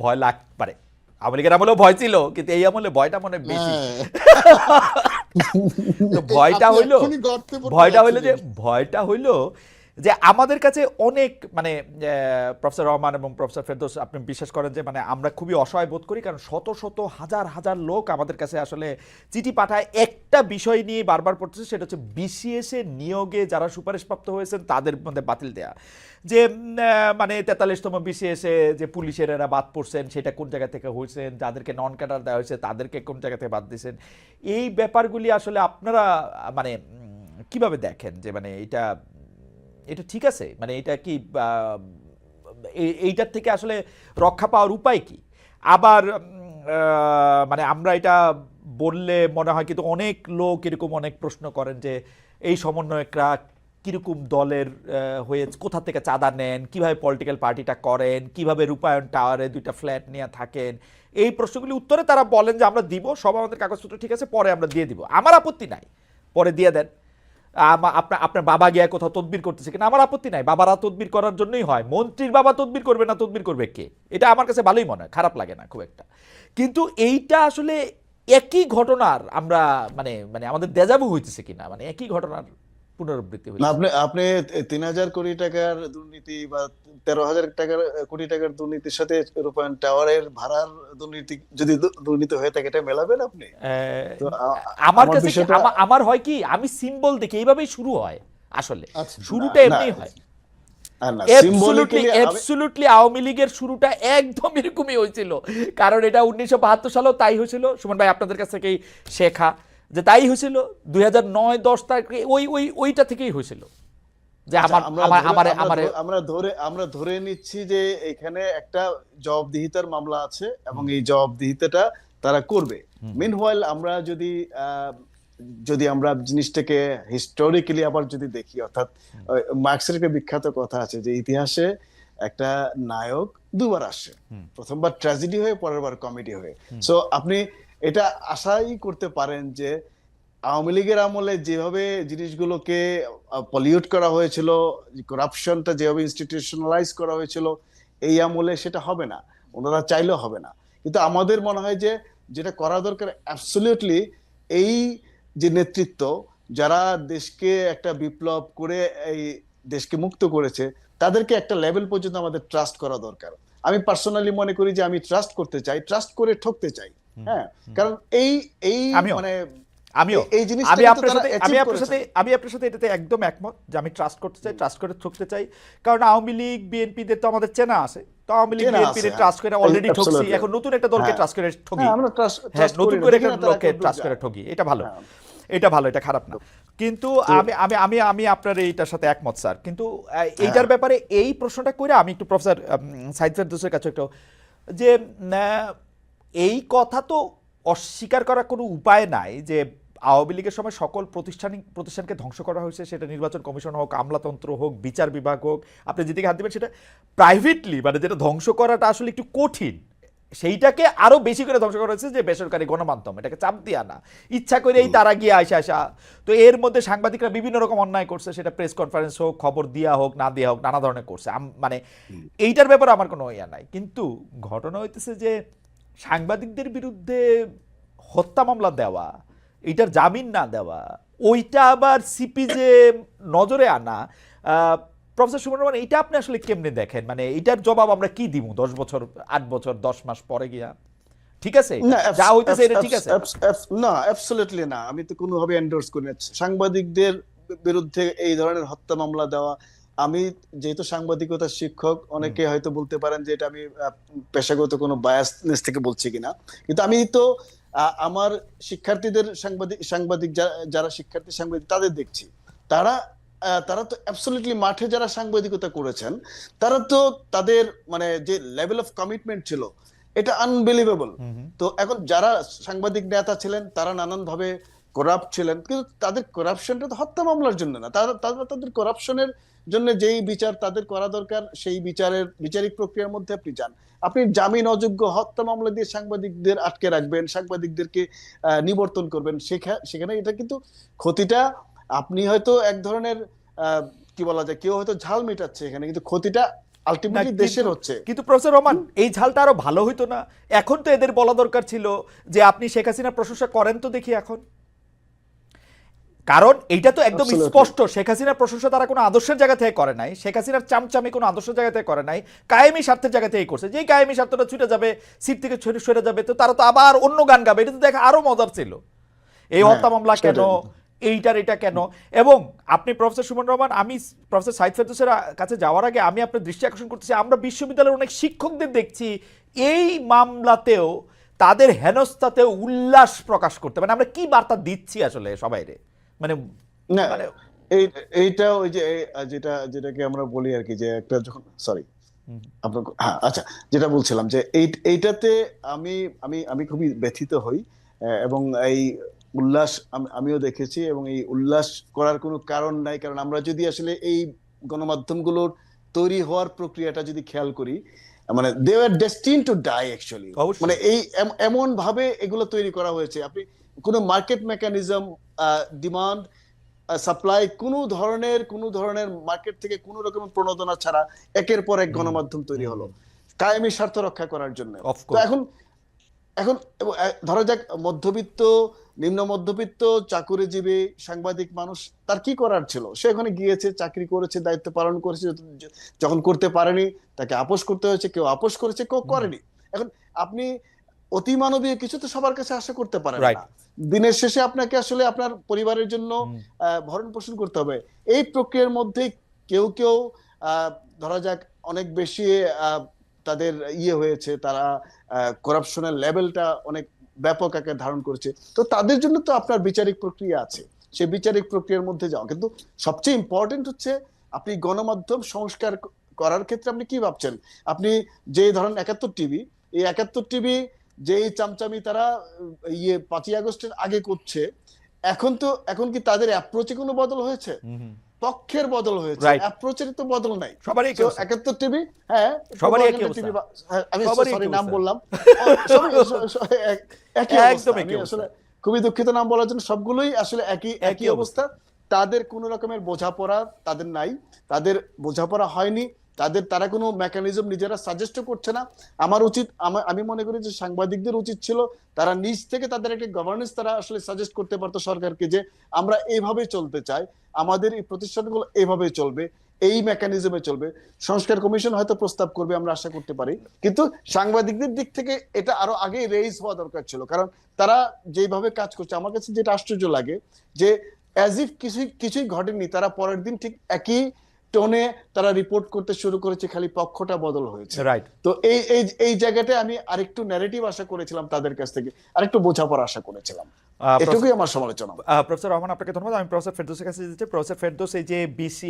ভয় লাগ পারে আওয়ামী লীগের আমলেও ভয় ছিল কিন্তু এই আমলে ভয়টা মনে বেশি হ্যাঁ। ভয়টা হইল ভয়টা হইল যে ভয়টা হইল যে আমাদের কাছে অনেক মানে প্রফেসর রহমান এবং প্রফেসর ফেরদোস আপনি বিশ্বাস করেন যে মানে আমরা খুবই অসহায় বোধ করি, কারণ শত শত, হাজার হাজার লোক আমাদের কাছে আসলে চিঠি পাঠায়। একটা বিষয় নিয়ে বারবার পড়তেছে, সেটা হচ্ছে বিসিএস এ নিয়োগে যারা সুপারিশপ্রাপ্ত হয়েছেন, তাদের মধ্যে বাতিল দেয়া। যে মানে তেতাল্লিশতম বিসিএস এ যে পুলিশের এরা বাদ পড়ছেন, সেটা কোন জায়গা থেকে হয়েছেন, যাদেরকে নন ক্যাডার দেওয়া হয়েছে, তাদেরকে কোন জায়গা থেকে বাদ দিয়েছেন? এই ব্যাপারগুলি আসলে আপনারা মানে কীভাবে দেখেন যে মানে এটা এটা ঠিক আছে? মানে এটা কি এইটার থেকে আসলে রক্ষা পাওয়ার উপায় কি? আবার মানে আমরা এটা বললে মনে হয় কিন্তু অনেক লোক এরকম অনেক প্রশ্ন করেন যে, এই সমন্বয়করা কীরকম দলের হয়ে কোথা থেকে চাঁদা নেন? কীভাবে পলিটিক্যাল পার্টিটা করেন? কীভাবে রূপায়ণ টাওয়ারে দুইটা ফ্ল্যাট নিয়ে থাকেন? এই প্রশ্নগুলি উত্তরে তারা বলেন যে, আমরা দিব, সব আমাদের কাগজপত্র ঠিক আছে, পরে আমরা দিয়ে দিব। আমার আপত্তি নাই, পরে দিয়ে দেন। আপনার আপনার বাবা গিয়া কোথাও তদবির করতেছে কিনা আমার আপত্তি নাই। বাবারা তদবির করার জন্যই হয়। মন্ত্রীর বাবা তদবির করবে না, তদবির করবে কে? এটা আমার কাছে ভালোই মনে হয়, খারাপ লাগে না খুব একটা। কিন্তু এইটা আসলে একই ঘটনার আমরা মানে মানে আমাদের দেজাবু হইতেছে কিনা মানে একই ঘটনার পুনরাবৃত্তি হইতেছে আপনি আপনি তিন হাজার কোটি টাকার দুর্নীতি বা তেরো হাজার টাকার কোটি টাকার দুর্নীতির সাথে রূপায়ণ টাওয়ারের ভাড়ার দুর্নীতি যদি দুর্নীতি হয়ে থাকে এটা মেলাবেন আপনি? আমার কাছে আমার হয় কি আমি সিম্বল দেখি এইভাবেই শুরু হয় আসলে। আচ্ছা, শুরুটা এমনি হয়। আওয়ামী লীগের শুরুটা একদম এরকমই হয়েছিল। কারণ এটা উনিশশো বাহাত্তর সালেও তাই হয়েছিল। সুমন ভাই আপনাদের কাছ থেকেই শেখা। যে তাই হয়েছিল দুই হাজার নয় দশ তারিখে ওই ওই ওইটা থেকেই হয়েছিল। যে আচ্ছা, আমার আমরা আমার আমার আমরা ধরে- আমরা ধরে নিচ্ছি যে এখানে একটা জবাবদিহিতার মামলা আছে এবং এই জবাবদিহিতাটা তারা করবে। মিনওয়াইল আমরা যদি যদি আমরা জিনিসটাকে হিস্টোরিক্যালি আবার যদি দেখি অর্থাৎ মার্কসের একটা বিখ্যাত কথা আছে যে ইতিহাসে একটা নায়ক দুবার আসে। প্রথমবার ট্র্যাজেডি হয়ে পরের বার কমেডি হয়ে সো আপনি এটা আশাই করতে পারেন যে আওয়ামী লীগের আমলে যেভাবে জিনিসগুলোকে পলিউট করা হয়েছিল করাপশনটা যেভাবে ইনস্টিটিউশনালাইজ করা হয়েছিল, এই আমলে সেটা হবে না, ওনারা চাইলেও হবে না। কিন্তু আমাদের মনে হয় যে যেটা করা দরকার অ্যাবসলিউটলি এই যে নেতৃত্ব, যারা দেশকে একটা বিপ্লব করে, এই দেশকে মুক্ত করেছে, তাদেরকে একটা লেভেল পর্যন্ত আমাদের ট্রাস্ট করা দরকার। আমি পার্সোনালি মনে করি যে আমি ট্রাস্ট করতে চাই ট্রাস্ট করে ঠকতে চাই। হ্যাঁ কারণ এই এই মানে আমিও। এই জিনিসটা আমি আপনার সাথে আমি আপনার সাথে আমি আপনার সাথে এটাতে একদম একমত যে আমি ট্রাস্ট করতে চাই ট্রাস্ট করে ঠকতে চাই। কারণ আওয়ামী লীগ বিএনপি দের তো আমাদের চেনা আছে। তো আওয়ামী লীগ বিএনপি দের ট্রাস্ট করে হ্যাঁ। অলরেডি ঠকছি। এখন নতুন একটা দলকে হ্যাঁ। ট্রাস্ট করে ঠকি। হ্যাঁ, আমরা trust- হ্যাঁ নতুন করে। একটা কতদূর ট্রাস্ট করে ঠকি। এটা ভালো। হ্যাঁ। এটা ভালো এটা খারাপ না। কিন্তু আমি আমি আমি আমি আপনার এইটার সাথে একমত স্যার। কিন্তু এইটার হ্যাঁ। ব্যাপারে এই প্রশ্নটা করে আমি একটু প্রফেসর সাইদ ফেরদৌসের কাছে একটু যে এই কথা তো অস্বীকার করার কোনো উপায় নাই যে আওয়ামী লীগের সময় সকল প্রতিষ্ঠানিক প্রতিষ্ঠানকে ধ্বংস করা হয়েছে সেটা নির্বাচন কমিশন হোক আমলাতন্ত্র হোক বিচার বিভাগ হোক আপনি যেদিকে হাত দেবেন সেটা প্রাইভেটলি মানে যেটা ধ্বংস করাটা আসলে একটু কঠিন সেইটাকে আরও বেশি করে ধ্বংস করা হয়েছে যে বেসরকারি গণমাধ্যম এটাকে চাপ দিয়ে না। ইচ্ছা করে এই তারা গিয়ে আসে আসা। তো এর মধ্যে সাংবাদিকরা বিভিন্ন রকম অন্যায় করছে সেটা প্রেস কনফারেন্স হোক খবর দিয়া হোক না দেওয়া হোক নানা ধরনের করছে। মানে এইটার ব্যাপারে আমার কোনো ইয়া নাই। কিন্তু ঘটনা হইতেছে যে সাংবাদিকদের বিরুদ্ধে হত্যা মামলা দেওয়া এইটার জামিন না দেওয়া ওইটা আবার সিপি যে নজরে আনা প্রফেসর সুমন রহমান এইটা আপনি আসলে কেমনে দেখেন? মানে এইটার জবাব আমরা কি দিব দশ বছর আট বছর দশ মাস পরে গিয়া? ঠিক আছে? যা হইতেছে এটা ঠিক আছে? না অ্যাবসলিউটলি না। আমি তো কোনোভাবে এন্ডোর্স করি না। সাংবাদিকদের বিরুদ্ধে এই ধরনের হত্যা মামলা দেওয়া আমি যেহেতু সাংবাদিকতা শিক্ষক অনেকে হয়তো বলতে পারেন যে এটা আমি পেশাগত কোনো বায়াসনেস থেকে বলছি কিনা। কিন্তু আমি তো আমার শিক্ষার্থীদের সাংবাদিক সাংবাদিক যারা শিক্ষার্থী সাংবাদিক তাদের দেখছি। তারা তারা তো অ্যাবসলিউটলি মাঠে যারা সাংবাদিকতা করেছেন তারা তো তাদের মানে যে লেভেল অফ কমিটমেন্ট ছিল এটা আনবিলিভেবল তো এখন যারা সাংবাদিক নেতা ছিলেন তারা নানান ভাবে করাপ্ট ছিলেন। কিন্তু তাদের করাপশনটা তো হত্যা মামলার জন্য না। তারা তাদের করাপশনের জন্য যেই বিচার তাদের করা দরকার সেই বিচারের বিচারিক প্রক্রিয়ার মধ্যে আপনি যান। আপনি জামিন অযোগ্য হত্যা মামলা দিয়ে সাংবাদিকদের আটকে রাখবেন সাংবাদিকদেরকে নিবর্তন করবেন সেখানে এটা কিন্তু ক্ষতিটা আপনি হয়তো এক ধরনের আহ, কি বলা যায় কেউ হয়তো ঝাল মেটাচ্ছে এখানে কিন্তু ক্ষতিটা আলটিমেটলি দেশের হচ্ছে। কিন্তু প্রফেসর রহমান এই ঝালটা আরও ভালো হইতো না? এখন তো এদের বলা দরকার ছিল যে আপনি শেখ হাসিনা প্রশংসা করেন তো দেখি এখন। কারণ এইটা তো একদম স্পষ্ট শেখ হাসিনার প্রশংসা তারা কোনো আদর্শের জায়গা থেকে করে নাই শেখ হাসিনার চামচামি কোনো আদর্শের জায়গা থেকে করে নাই কায়েমি স্বার্থের জায়গা থেকেই করছে। যেই কায়েমি স্বার্থটা ছুটে যাবে সিট থেকে ছুটে সরে যাবে তো তারা তো আবার অন্য গান গাবে এটা তো দেখা আরও মজার ছিল। এই হ্যাঁ, হত্যা মামলা কেন এইটার এটা কেন? এবং আপনি প্রফেসর সুমন রহমান আমি প্রফেসর সাইদ ফেরদৌসের কাছে যাওয়ার আগে আমি আপনার দৃষ্টি আকর্ষণ করতেছি আমরা বিশ্ববিদ্যালয়ের অনেক শিক্ষকদের দেখছি এই মামলাতেও তাদের হেনস্থাতেও উল্লাস প্রকাশ করতে মানে আমরা কি বার্তা দিচ্ছি আসলে সবাইরে? মানে না মানে এই এইটা ওই যে যেটা যেটাকে আমরা বলি আর কি যে একটা যখন সরি আপনার হ্যাঁ আচ্ছা যেটা বলছিলাম যে এই এইটাতে আমি আমি আমি খুবই ব্যথিত হই এবং এই উল্লাস আমিও দেখেছি এবং এই উল্লাস করার কোনো কারণ নাই কারণ আমরা যদি আসলে এই গণমাধ্যমগুলোর তৈরি হওয়ার প্রক্রিয়াটা যদি খেয়াল করি মানে they are destined to die actually মানে এই এম- এমন ভাবে এগুলো তৈরি করা হয়েছে। আপনি কোনো মার্কেট মেকানিজম ডিমান্ড সাপ্লাই কোনো ধরনের কোনো ধরনের মার্কেট থেকে কোনো রকমের প্রণোদনা ছাড়া একের পর এক গণমাধ্যম তৈরি হলো। কায়েমি স্বার্থ রক্ষা করার জন্য। তো এখন এখন ধরা যাক মধ্যবিত্ত নিম্ন মধ্যবিত্ত চাকুরিজীবী সাংবাদিক মানুষ তার কি করার ছিল? সে ওখানে গিয়েছে চাকরি করেছে দায়িত্ব পালন করেছে যখন করতে পারেনি তাকে আপোষ করতে হয়েছে কেউ আপোষ করেছে কেউ করেনি। এখন আপনি অতিমানবীয় কিছু তো সবার কাছে আশা করতে পারেন Right. না দিনের শেষে আপনাকে আসলে আপনার পরিবারের জন্য। ভরণ পোষণ করতে হবে। এই প্রক্রিয়ার মধ্যে কেউ কেউ ধরা যাক অনেক বেশি তাদের ইয়ে হয়েছে তারা করাপশনের লেভেলটা অনেক ব্যাপক আকার ধারণ করেছে। তো তাদের জন্য তো আপনার বিচারিক প্রক্রিয়া আছে। সেই বিচারিক প্রক্রিয়ার মধ্যে যাওয়া। কিন্তু সবচেয়ে ইম্পর্টেন্ট হচ্ছে আপনি গণমাধ্যম সংস্কার করার ক্ষেত্রে আপনি কি ভাবছেন? আপনি যে ধরেন একাত্তর টিভি এই একাত্তর টিভি যেই চামচামি তারা ইয়ে পাঁচই আগস্টের আগে করছে এখন তো এখন কি তাদের অ্যাপ্রোচে কোনো বদল হয়েছে। পক্ষের বদল হয়েছে। অ্যাপ্রোচের তো বদল নাই। সবারই তো একাত্তর টিভি হ্যাঁ সবারই একই অবস্থা। আমি সরি নাম বললাম। একই অবস্থা। খুবই দুঃখিত নাম বলার জন্য। সবগুলোই আসলে একই একই অবস্থা। তাদের কোনো রকমের বোঝাপড়া তাদের নাই। তাদের বোঝাপড়া হয়নি। তাদের, তারা কোনো মেকানিজম নিজেরা সাজেস্ট করছে না। আমার উচিত, আমি মনে করি যে সাংবাদিকদের উচিত ছিল তারা নিজ থেকে তাদের একটা গভর্নেন্স তারা আসলে সাজেস্ট করতে পারতো সরকারকে যে আমরা এইভাবে চলতে চাই, আমাদের এই প্রতিষ্ঠানগুলো এইভাবে চলবে, এই মেকানিজমে চলবে। সংস্কার কমিশন হয়তো প্রস্তাব করবে, আমরা আশা করতে পারি। কিন্তু সাংবাদিকদের দিক থেকে এটা আরও আগে রেইজ হওয়া দরকার ছিল। কারণ তারা যেভাবে কাজ করছে, আমার কাছে যেটা আশ্চর্য লাগে যে অ্যাজ ইফ কিছুই কিছুই ঘটেনি, তারা পরের দিন ঠিক একই টোনে তারা রিপোর্ট করতে শুরু করেছে খালি পক্ষটা বদল হয়েছে। রাইট তো এই এই এই জায়গাটায় আমি আরেকটু ন্যারেটিভ আশা করেছিলাম তাদের কাছ থেকে আরেকটু বোঝাপড়া আশা করেছিলাম। এটুকুই আমার সমালোচনা। প্রফেসর রহমান আপনাকে ধন্যবাদ। আমি প্রফেসর ফেরদোসের কাছে যেতে প্রফেসর ফেরদোস এই যে বিসিএ